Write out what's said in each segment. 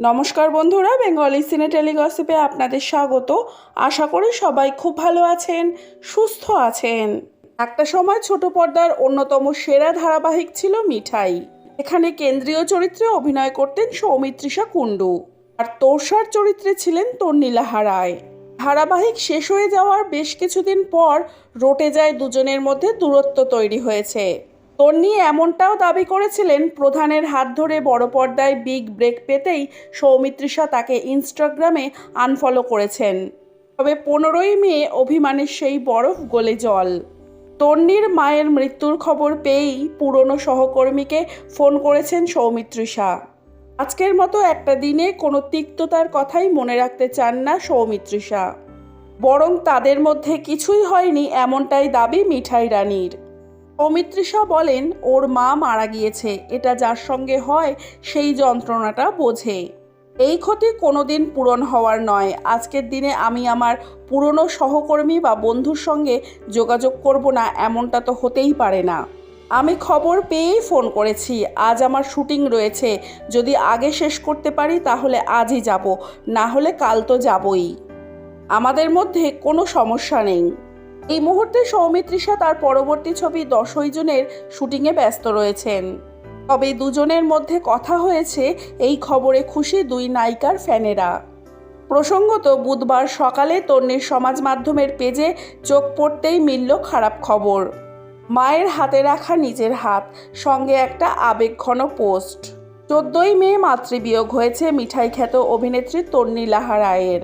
নমস্কার বন্ধুরা বেঙ্গলি সিনে টেলিগসিপে আপনাদের স্বাগত। আশা করি সবাই খুব ভালো আছেন, সুস্থ আছেন। একটা সময় ছোট পর্দার অন্যতম সেরা ধারাবাহিক ছিল মিঠাই। এখানে কেন্দ্রীয় চরিত্রে অভিনয় করতেন সৌমিত্রিষা কুণ্ডু আর তোরসার চরিত্রে ছিলেন তন্নীলাহা রায়। ধারাবাহিক শেষ হয়ে যাওয়ার বেশ কিছুদিন পর রটে যায় দুজনের মধ্যে দূরত্ব তৈরি হয়েছে। তন্নি এমনটাও দাবি করেছিলেন, প্রধানের হাত ধরে বড় পর্দায় বিগ ব্রেক পেতেই সৌমিত্রিষা তাকে ইনস্টাগ্রামে আনফলো করেছেন। তবে পনেরোই মে অভিমানের সেই বরফ গলে জল। তন্নির মায়ের মৃত্যুর খবর পেয়েই পুরনো সহকর্মীকে ফোন করেছেন সৌমিত্রিষা। আজকের মতো একটা দিনে কোনো তিক্ততার কথাই মনে রাখতে চান না সৌমিত্রিষা। বরং তাদের মধ্যে কিছুই হয়নি এমনটাই দাবি মিঠাই রানীর। অমিত্রিষা বলেন, ওর মা মারা গিয়েছে। এটা যার সঙ্গে হয়, সেই যন্ত্রণাটা বোঝে। এই ক্ষতি কোনোদিন পূরণ হওয়ার নয়। আজকের দিনে আমি আমার পুরনো সহকর্মী বা বন্ধুর সঙ্গে যোগাযোগ করব না, এমনটা তো হতেই পারে না। আমি খবর পেয়েই ফোন করেছি। আজ আমার শুটিং রয়েছে। যদি আগে শেষ করতে পারি, তাহলে আজই যাব। না হলে কাল তো যাবই। আমাদের মধ্যে কোনো সমস্যা নেই। এই মুহূর্তে সৌমিত্রিষা তার পরবর্তী ছবি দশই জনের শুটিংয়ে ব্যস্ত রয়েছেন। তবে দুজনের মধ্যে কথা হয়েছে এই খবরে খুশি দুই নায়িকার ফ্যানেরা। প্রসঙ্গত, বুধবার সকালে তন্নির সমাজ মাধ্যমের পেজে চোখ পড়তেই মিলল খারাপ খবর। মায়ের হাতে রাখা নিজের হাত, সঙ্গে একটা আবেগঘন পোস্ট। চোদ্দই মে মাতৃবিয়োগ হয়েছে মিঠাই খ্যাত অভিনেত্রী তন্নি লাহা রায়ের।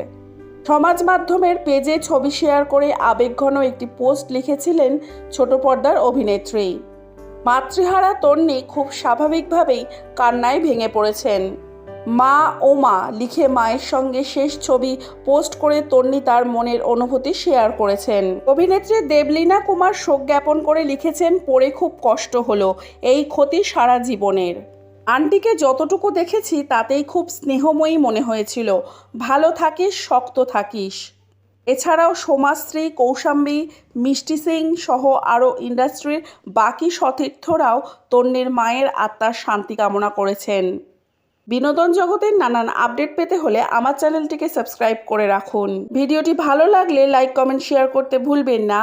সমাজ মাধ্যমের পেজে ছবি শেয়ার করে আবেগঘন একটি পোস্ট লিখেছিলেন ছোট পর্দার অভিনেত্রী। মাতৃহারা তন্নি খুব স্বাভাবিকভাবেই কান্নায় ভেঙে পড়েছেন। মা ও মা লিখে মায়ের সঙ্গে শেষ ছবি পোস্ট করে তন্নি তার মনের অনুভূতি শেয়ার করেছেন। অভিনেত্রী দেবলীনা কুমার শোক জ্ঞাপন করে লিখেছেন, পড়ে খুব কষ্ট হলো, এই ক্ষতি সারা জীবনের। আন্টিকে যতটুকু দেখেছি, তাতেই খুব স্নেহময়ী মনে হয়েছিল। ভালো থাকিস, শক্ত থাকিস। এছাড়াও সোমাশ্রী কৌশাম্বী, মিষ্টি সিং সহ আরও ইন্ডাস্ট্রির বাকি সতীর্থরাও তন্নির মায়ের আত্মার শান্তি কামনা করেছেন। বিনোদন জগতের নানান আপডেট পেতে হলে আমার চ্যানেলটিকে সাবস্ক্রাইব করে রাখুন। ভিডিওটি ভালো লাগলে লাইক, কমেন্ট, শেয়ার করতে ভুলবেন না।